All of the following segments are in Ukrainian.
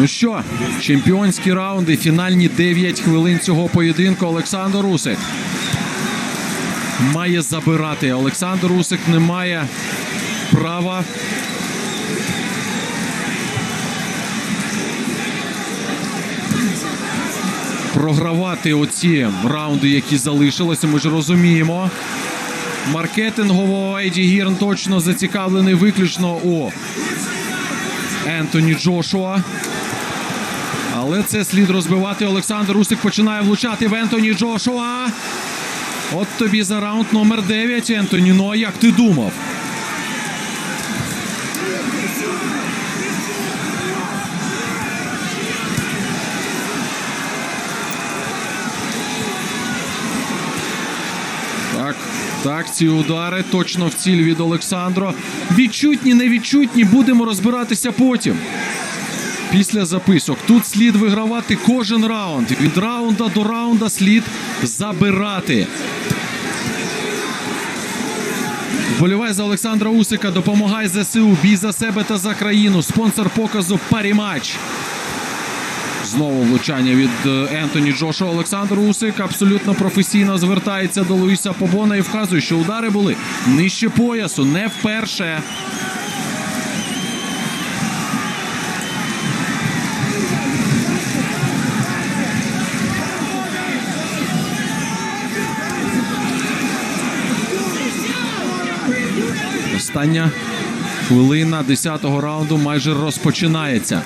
Ну що, чемпіонські раунди, фінальні 9 хвилин цього поєдинку. Олександр Усик має забирати. Олександр Усик не має права. Програвати оці раунди, які залишилися, ми ж розуміємо. Маркетингово Еді Гірн точно зацікавлений виключно у Ентоні Джошуа. Але це слід розбивати. Олександр Усик починає влучати в Ентоні Джошуа. От тобі за раунд номер 9, Ентоні. Ну а як ти думав? Так, ці удари точно в ціль від Олександро. Відчутні, невідчутні, будемо розбиратися потім. Після записок тут слід вигравати кожен раунд. Від раунда до раунда слід забирати. Вболівай за Олександра Усика, допомагай ЗСУ, бій за себе та за країну. Спонсор показу Парімач. Знову влучання від е, Ентоні Джоша. Олександр Усик абсолютно професійно звертається до Луїса Побона і вказує, що удари були нижче поясу, не вперше. Остання хвилина 10-го раунду майже розпочинається.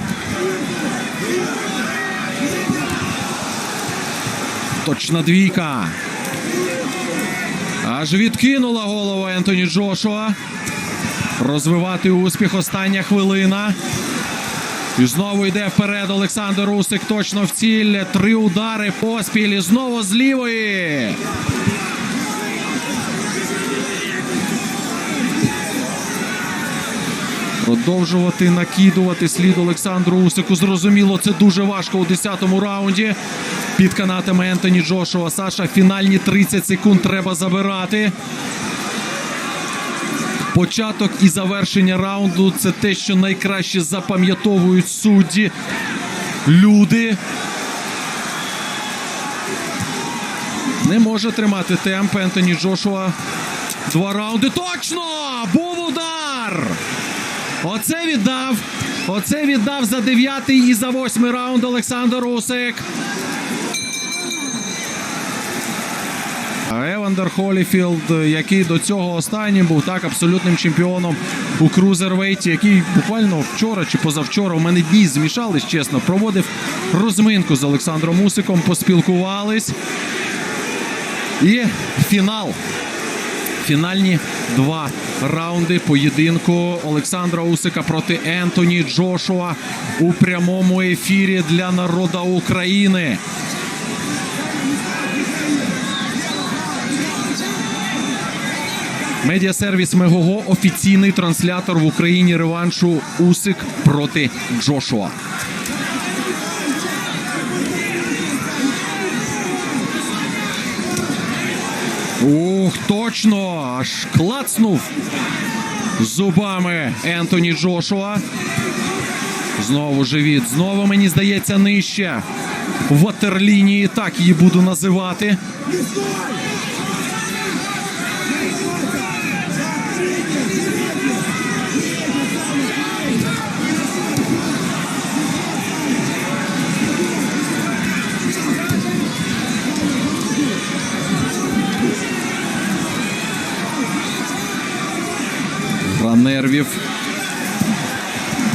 Точна двійка. Аж відкинула голову Ентоні Джошуа. Розвивати успіх остання хвилина. І знову йде вперед Олександр Усик. Точно в ціль. Три удари поспіль. І знову з лівої. Продовжувати накидувати слід Олександру Усику. Зрозуміло, це дуже важко у 10-му раунді. Під канатами Ентоні Джошуа. Саша, фінальні 30 секунд треба забирати. Початок і завершення раунду це те, що найкраще запам'ятовують судді. Люди. Не може тримати темп Ентоні Джошуа. Два раунди. Точно! Був удар! Оце віддав. Оце віддав за дев'ятий і за восьмий раунд Олександр Усик. Евандер Холіфілд, який до цього останнім був так абсолютним чемпіоном у крузервейті, який буквально вчора чи позавчора у мене дні змішались, чесно, проводив розминку з Олександром Усиком, поспілкувались. І фінал. Фінальні два раунди поєдинку Олександра Усика проти Ентоні Джошуа у прямому ефірі для народа України. Медіасервіс Мегого офіційний транслятор в Україні реваншу Усик проти Джошуа. Ух, точно! Аж клацнув зубами Ентоні Джошуа. Знову живіт. Знову мені здається нижче. Ватерлінії, так її буду називати.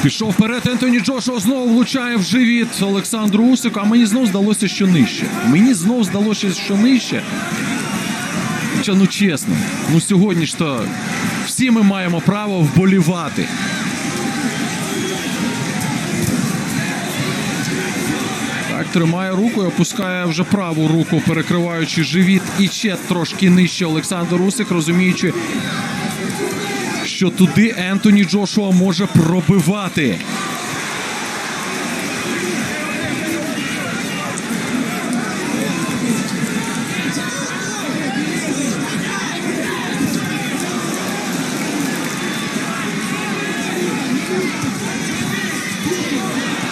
Пішов вперед Ентоні Джошуа знову влучає в живіт Олександру Усику, а мені знов здалося, що нижче. Мені знов здалося, що нижче. Хоча, ну чесно, ну сьогодні ж то всі ми маємо право вболівати. Так, тримає руку і опускає вже праву руку, перекриваючи живіт і ще трошки нижче Олександр Усик, розуміючи, що туди Ентоні Джошуа може пробивати.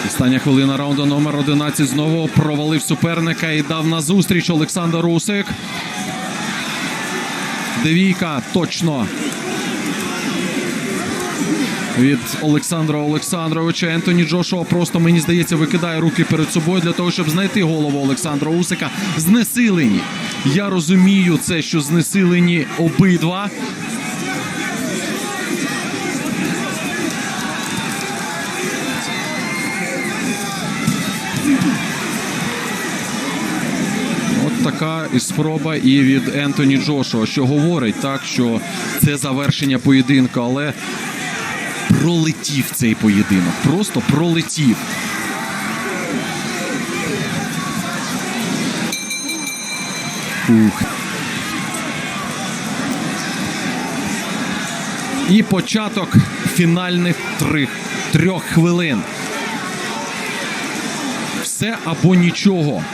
Остання хвилина раунду номер 11 знову провалив суперника і дав на зустріч Олександр Усик. Девійка точно від Олександра Олександровича. Ентоні Джошуа просто, мені здається, викидає руки перед собою для того, щоб знайти голову Олександра Усика. Знесилені. Я розумію це, що знесилені обидва. Така і спроба і від Ентоні Джошуа, що говорить так, що це завершення поєдинку, але пролетів цей поєдинок. Просто пролетів. Ух. І початок фінальних трьох, трьох хвилин. Все або нічого.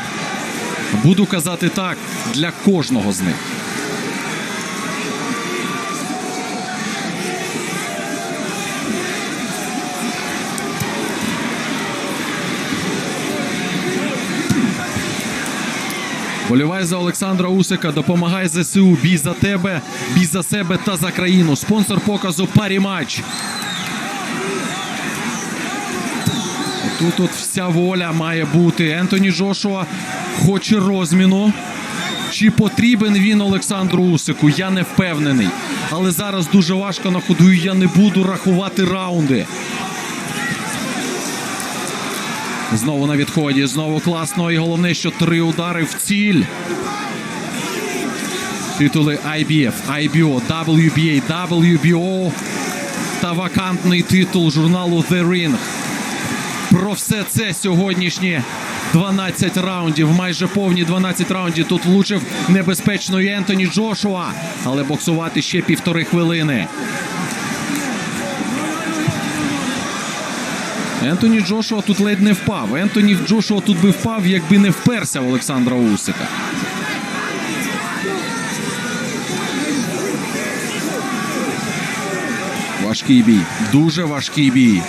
Буду казати так для кожного з них. Болівай за Олександра Усика, допомагай ЗСУ, бій за тебе, бій за себе та за країну. Спонсор показу Парі Матч. Тут от вся воля має бути. Ентоні Джошуа хоче розміну. Чи потрібен він Олександру Усику? Я не впевнений. Але зараз дуже важко на ходу. Я не буду рахувати раунди. Знову на відході, знову класно. І головне, що три удари в ціль. Титули IBF, IBO, WBA, WBO та вакантний титул журналу The Ring. Про все це сьогоднішні 12 раундів, майже повні 12 раундів. Тут влучив небезпечно Ентоні Джошуа, але боксувати ще півтори хвилини. Ентоні Джошуа тут ледь не впав. Ентоні Джошуа тут би впав, якби не вперся в Олександра Усика. Важкий бій. Дуже важкий бій.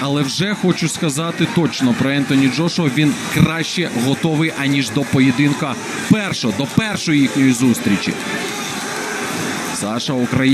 Але вже хочу сказати точно про Ентоні Джошуа. Він краще готовий аніж до поєдинка першого, до першої їхньої зустрічі. Саша Україна.